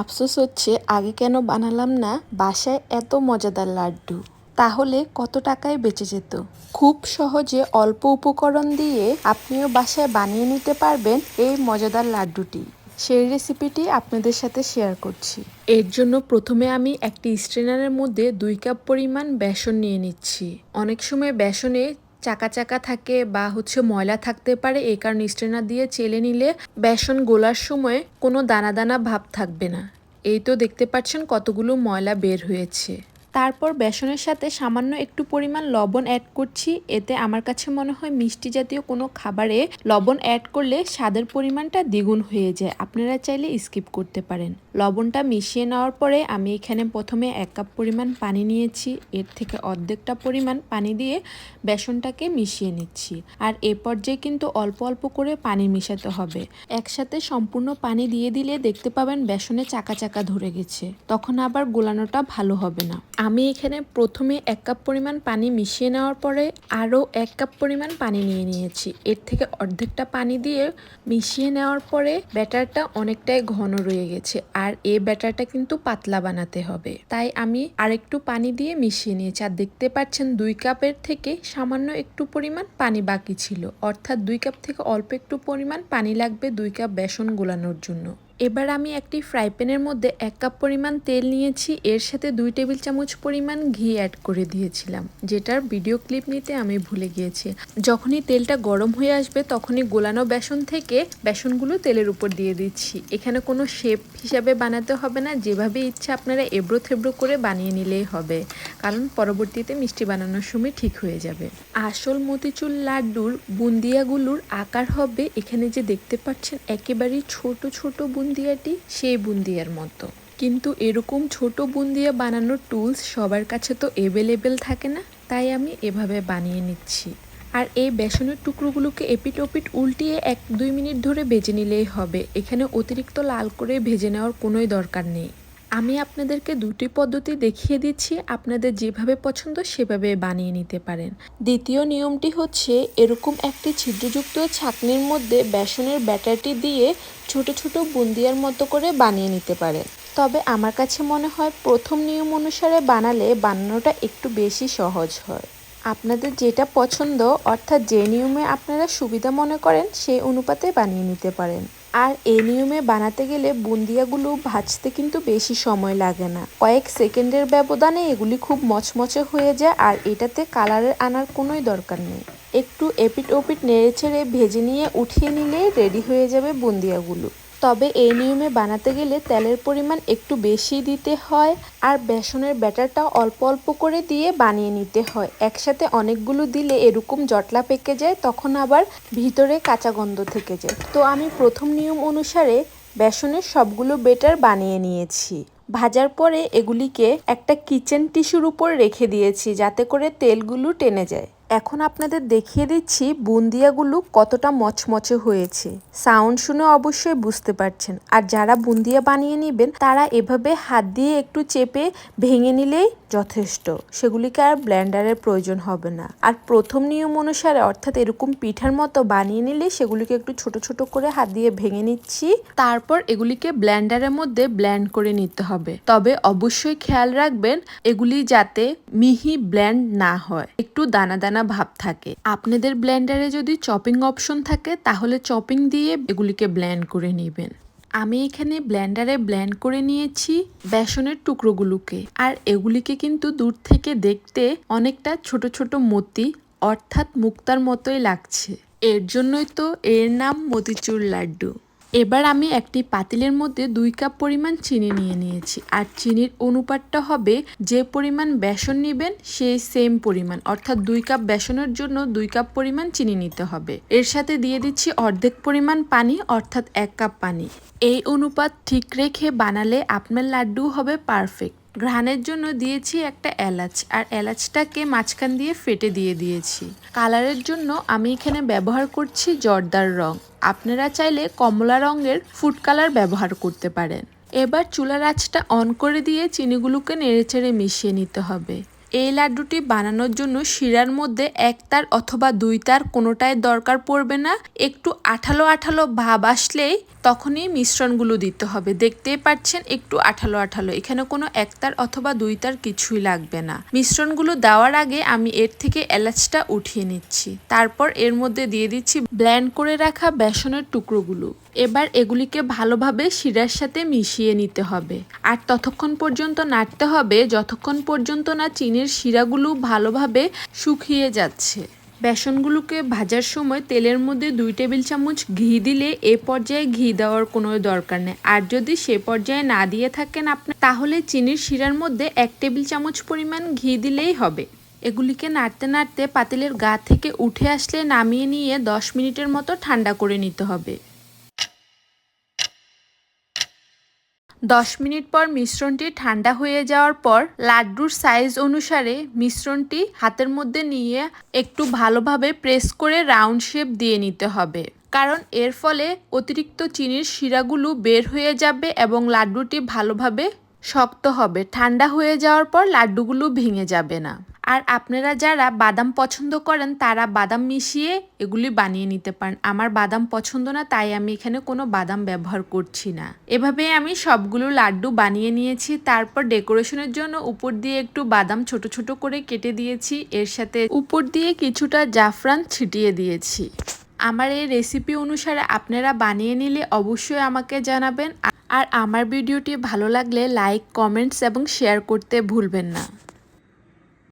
আফসোস হচ্ছে, আগে কেন বানালাম না? বাসায় এত মজাদার লাড্ডু। তাহলে কত টাকায় বেঁচে যেত? খুব সহজে অল্প উপকরণ দিয়ে আপনিও বাসায় বানিয়ে নিতে পারবেন এই মজাদার লাড্ডুটি। সেই রেসিপিটি আপনাদের সাথে শেয়ার করছি। এর জন্য প্রথমে আমি একটি স্ট্রেনারের মধ্যে দুই কাপ পরিমাণ বেসন নিয়ে নিচ্ছি। অনেক সময় বেসনে চাকা চাকা থাকে বা হচ্ছে ময়লা থাকতে পারে, এই কারণে স্ট্রেনার দিয়ে চেলে নিলে বেসন গোলার সময় কোনো দানা দানা ভাব থাকবে না। এই তো দেখতে পাচ্ছেন কতগুলো ময়লা বের হয়েছে। তারপর বেসনের সাথে সামান্য একটু পরিমাণ লবণ অ্যাড করছি। এতে আমার কাছে মনে হয় মিষ্টি জাতীয় কোনো খাবারে লবণ অ্যাড করলে স্বাদের পরিমাণটা দ্বিগুণ হয়ে যায়। আপনারা চাইলে স্কিপ করতে পারেন। লবণটা মিশিয়ে নেওয়ার পরে আমি এখানে প্রথমে এক কাপ পরিমাণ পানি নিয়েছি। এর থেকে অর্ধেকটা পরিমাণ পানি দিয়ে বেসনটাকে মিশিয়ে নিচ্ছি। আর এ পর্যায়ে কিন্তু অল্প অল্প করে পানি মিশাতে হবে। একসাথে সম্পূর্ণ পানি দিয়ে দিলে দেখতে পাবেন বেসনে চাকা চাকা ধরে গেছে। তখন আবার গোলানোটা ভালো হবে না। আমি এখানে প্রথমে এক কাপ পরিমাণ পানি মিশিয়ে নেওয়ার পরে আরও এক কাপ পরিমাণ পানি নিয়ে নিয়েছি। এর থেকে অর্ধেকটা পানি দিয়ে মিশিয়ে নেওয়ার পরে ব্যাটারটা অনেকটাই ঘন রয়ে গেছে আর এই ব্যাটারটা কিন্তু পাতলা বানাতে হবে। তাই আমি আরেকটু পানি দিয়ে মিশিয়ে নিয়েছি আর দেখতে পাচ্ছেন দুই কাপের থেকে সামান্য একটু পরিমাণ পানি বাকি ছিল। অর্থাৎ দুই কাপ থেকে অল্প একটু পরিমাণ পানি লাগবে দুই কাপ বেসন গোলানোর জন্য। এবার আমি একটি ফ্রাই প্যানের মধ্যে এক কাপ পরিমাণ তেল নিয়েছি। এর সাথে দুই টেবিল চামচ পরিমাণ ঘি অ্যাড করে দিয়েছিলাম, যেটার ভিডিও ক্লিপ নিতে আমি ভুলে গিয়েছি। যখনই তেলটা গরম হয়ে আসবে, তখনই গোলানো বেসন থেকে বেসনগুলো তেলের উপর দিয়ে দিচ্ছি। এখানে কোনো শেপ হিসাবে বানাতে হবে না, যেভাবে ইচ্ছা আপনারা এবড়ো থেবড়ো করে বানিয়ে নিলেই হবে, কারণ পরবর্তীতে মিষ্টি বানানোর সময় ঠিক হয়ে যাবে। আসল মতিচুর লাড্ডুর বুন্দিয়াগুলোর আকার হবে এখানে যে দেখতে পাচ্ছেন, একেবারেই ছোট ছোট বুন্দিয়াটি সেই বুন্দিয়ার মতো। কিন্তু এরকম ছোট বুন্দিয়া বানানোর টুলস সবার কাছে তো অ্যাভেলেবেল থাকে না, তাই আমি এভাবে বানিয়ে নিচ্ছি। আর এই বেসনের টুকরোগুলোকে এপিট ওপিট উল্টিয়ে এক দুই মিনিট ধরে ভেজে নিলেই হবে। এখানে অতিরিক্ত লাল করে ভেজে নেওয়ার কোনোই দরকার নেই। আমি আপনাদেরকে দুটি পদ্ধতি দেখিয়ে দিচ্ছি। আপনাদের যেভাবে পছন্দ সেভাবে বানিয়ে নিতে পারেন। দ্বিতীয় নিয়মটি হচ্ছে, এরকম একটি ছিদ্রযুক্ত ছাকনির মধ্যে বেসনের ব্যাটারটি দিয়ে ছোট ছোট বুন্দিয়ার মতো করে বানিয়ে নিতে পারেন। তবে আমার কাছে মনে হয়, প্রথম নিয়ম অনুসারে বানালে বানানোটা একটু বেশি সহজ হয়। আপনাদের যেটা পছন্দ, অর্থাৎ যে নিয়মে আপনারা সুবিধা মনে করেন, সেই অনুপাতে বানিয়ে নিতে পারেন। আর এই নিয়মে বানাতে গেলে বুন্দিয়াগুলো ভাজতে কিন্তু বেশি সময় লাগে না। কয়েক সেকেন্ডের ব্যবধানে এগুলি খুব মচমচে হয়ে যায় আর এটাতে কালারের আনার কোনোই দরকার নেই। একটু এপিট ওপিট নেড়ে ছেড়ে ভেজে নিয়ে উঠিয়ে নিলে রেডি হয়ে যাবে বুন্দিয়াগুলো। তবে এই নিয়মে বানাতে গেলে তেলের পরিমাণ একটু বেশি দিতে হয় আর বেসনের ব্যাটারটা অল্প অল্প করে দিয়ে বানিয়ে নিতে হয়। একসাথে অনেকগুলো দিলে এরকম জটলা পেকে যায়, তখন আবার ভিতরে কাঁচা গন্ধ থেকে যায়। তো আমি প্রথম নিয়ম অনুসারে বেসনের সবগুলো বেটার বানিয়ে নিয়েছি। ভাজার পরে এগুলিকে একটা কিচেন টিস্যুর উপর রেখে দিয়েছি, যাতে করে তেলগুলো টেনে যায়। এখন আপনাদের দেখিয়ে দিচ্ছি বুন্দিয়াগুলো কতটা মচমচে হয়েছে। সাউন্ড শুনে অবশ্যই বুঝতে পারছেন। আর যারা বুন্দিয়া বানিয়ে নেবেন, তারা এভাবে হাত দিয়ে একটু চেপে ভেঙে নিলেই যথেষ্ট। সেগুলিকে আর ব্ল্যান্ডারের প্রয়োজন হবে না। আর প্রথম নিয়ম অনুসারে, অর্থাৎ এরকম পিঠার মতো বানিয়ে নিলে সেগুলিকে একটু ছোট ছোট করে হাত দিয়ে ভেঙে নিচ্ছি। তারপর এগুলিকে ব্ল্যান্ডারের মধ্যে ব্ল্যান্ড করে নিতে হবে। তবে অবশ্যই খেয়াল রাখবেন, এগুলি যাতে মিহি ব্ল্যান্ড না হয়। একটু দানা দানা ভাব থাকে। আপনাদের ব্লেন্ডারে যদি চপিং অপশন থাকে, তাহলে চপিং দিয়ে এগুলিকে ব্ল্যান্ড করে নেবেন। আমি এখানে ব্ল্যান্ডারে ব্ল্যান্ড করে নিয়েছি বেসনের টুকরোগুলোকে। আর এগুলিকে কিন্তু দূর থেকে দেখতে অনেকটা ছোট ছোট মতি, অর্থাৎ মুক্তার মতোই লাগছে। এর জন্যই তো এর নাম মতিচুর লাড্ডু। এবার আমি একটি পাতিলের মধ্যে দুই কাপ পরিমাণ চিনি নিয়ে নিয়েছি। আর চিনির অনুপাতটা হবে যে পরিমাণ বেসন নেবেন, সেই সেম পরিমাণ। অর্থাৎ দুই কাপ বেসনের জন্য দুই কাপ পরিমাণ চিনি নিতে হবে। এর সাথে দিয়ে দিচ্ছি অর্ধেক পরিমাণ পানি, অর্থাৎ এক কাপ পানি। এই অনুপাত ঠিক রেখে বানালে আপনার লাড্ডু হবে পারফেক্ট ঘ্রাণের জন্য দিয়েছি একটা এলাচ, আর এলাচটাকে মাঝখান দিয়ে ফেটে দিয়ে দিয়েছি। কালারের জন্য আমি এখানে ব্যবহার করছি জর্দার রং। আপনারা চাইলে কমলা রঙের ফুড কালার ব্যবহার করতে পারেন। এবার চুলার আঁচটা অন করে দিয়ে চিনিগুলোকে নেড়েচেড়ে মিশিয়ে নিতে হবে। এই লাড্ডুটি বানানোর জন্য শিরার মধ্যে এক তার অথবা দুই তার কোনোটাই দরকার পড়বে না। একটু আঠালো আঠালো ভাব আসলেই তখনই মিশ্রণগুলো দিতে হবে। দেখতেই পাচ্ছেন একটু আঠালো আঠালো। এখানে কোনো একতার অথবা দুইতার কিছুই লাগবে না। মিশ্রণগুলো দেওয়ার আগে আমি এর থেকে এলাচটা উঠিয়ে নিচ্ছি। তারপর এর মধ্যে দিয়ে দিচ্ছি ব্ল্যান্ড করে রাখা বেসনের টুকরোগুলো। এবার এগুলিকে ভালোভাবে শিরার সাথে মিশিয়ে নিতে হবে। আর ততক্ষণ পর্যন্ত নাড়তে হবে যতক্ষণ পর্যন্ত না চিনির শিরাগুলো ভালোভাবে শুকিয়ে যাচ্ছে। বেসনগুলোকে ভাজার সময় তেলের মধ্যে দুই টেবিল চামচ ঘি দিলে এ পর্যায়ে ঘি দেওয়ার কোনো দরকার নেই। আর যদি সে পর্যায়ে না দিয়ে থাকেন আপনি তাহলে চিনির শিরার মধ্যে এক টেবিল চামচ পরিমাণ ঘি দিলেই হবে। এগুলিকে নাড়তে নাড়তে পাতিলের গা থেকে উঠে আসলে নামিয়ে নিয়ে দশ মিনিটের মতো ঠান্ডা করে নিতে হবে। দশ মিনিট পর মিশ্রণটি ঠান্ডা হয়ে যাওয়ার পর লাড্ডুর সাইজ অনুসারে মিশ্রণটি হাতের মধ্যে নিয়ে একটু ভালোভাবে প্রেস করে রাউন্ড শেপ দিয়ে নিতে হবে। কারণ এর ফলে অতিরিক্ত চিনির শিরাগুলো বের হয়ে যাবে এবং লাড্ডুটি ভালোভাবে শক্ত হবে। ঠান্ডা হয়ে যাওয়ার পর লাড্ডুগুলো ভেঙে যাবে না। আর আপনারা যারা বাদাম পছন্দ করেন, তারা বাদাম মিশিয়ে এগুলি বানিয়ে নিতে পারেন। আমার বাদাম পছন্দ না, তাই আমি এখানে কোনো বাদাম ব্যবহার করছি না। এভাবে আমি সবগুলো লাড্ডু বানিয়ে নিয়েছি। তারপর ডেকোরেশনের জন্য উপর দিয়ে একটু বাদাম ছোট ছোট করে কেটে দিয়েছি। এর সাথে উপর দিয়ে কিছুটা জাফরান ছিটিয়ে দিয়েছি। আমার এই রেসিপি অনুসারে আপনারা বানিয়ে নিলে অবশ্যই আমাকে জানাবেন। আর আমার ভিডিওটি ভালো লাগলে লাইক, কমেন্টস এবং শেয়ার করতে ভুলবেন না।